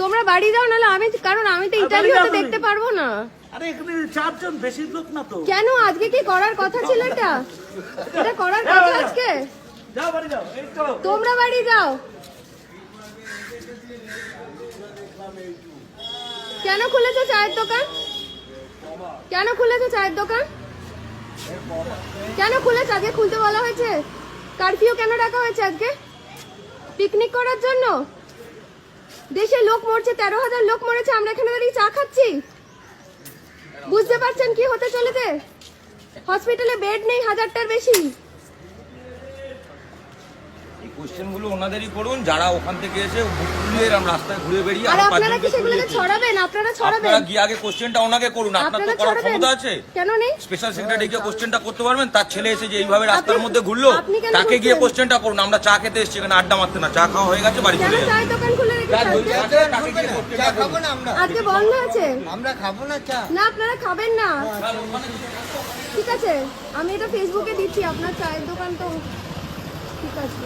তোমরা বাড়ি যাও নাহলে আমি কারণ আমি তো আর ইন্টারভিউতে দেখতে পারব না। আরে এখানে চারজন বেশি লোক না তো। কেন? আজকে কি করার কথা ছিল এটা? এটা করার কথা আজকে? যাও বাড়ি যাও এই তো। তোমরা বাড়ি যাও। কেন খুলেছো চায়ের দোকান? কেন খুলেছো চায়ের দোকান? কেন খুলেছো? আজকে খুলতে বলা হয়েছে? কারফিউ কেন ডাকা হয়েছে আজকে? পিকনিক করার জন্য? দেশে লোক মরছে, তেরো হাজার লোক মরেছে, আমরা এখানে দাঁড়িয়ে চা খাচ্ছি। বুঝতে পারছেন কি হতে চলেছে? হসপিটালে বেড নেই, হাজারটার বেশি। এই কোশ্চেনগুলো ওনাদেরই করুন যারা ওখান থেকে এসে ঘুরে এরম রাস্তায় ঘুরে বেরিয়ে আর আপনারা কি সেগুলোকে ছড়াবেন? আপনারা ছড়াবেন? আপনারা গিয়ে আগে কোশ্চেনটা ওনাকে করুন আপনার তো করার ক্ষমতা আছে। কেন নেই? স্পেশাল সেক্রেটারি গিয়ে কোশ্চেনটা করতে পারবেন তার ছেলে এসে যে এইভাবে রাস্তার মধ্যে ঘুরলো তাকে গিয়ে? কোশ্চেনটা করুন আমরা চা খেতে এসেছি এখানে আড্ডা মারতে না চা খাওয়া হয়ে গেছে বাড়ি চলে যাব চায়ের দোকান খুলে রেখেছে যার আজকে? আছে, তাকে গিয়ে কোশ্চেনটা চা খাব না আমরা? আজকে বন্ধ আছে? আমরা খাব না চা? না আপনারা খাবেন না। ঠিক আছে আমি এটা ফেসবুকে দিচ্ছি আপনার চায়ের দোকান তো ঠিক আছে।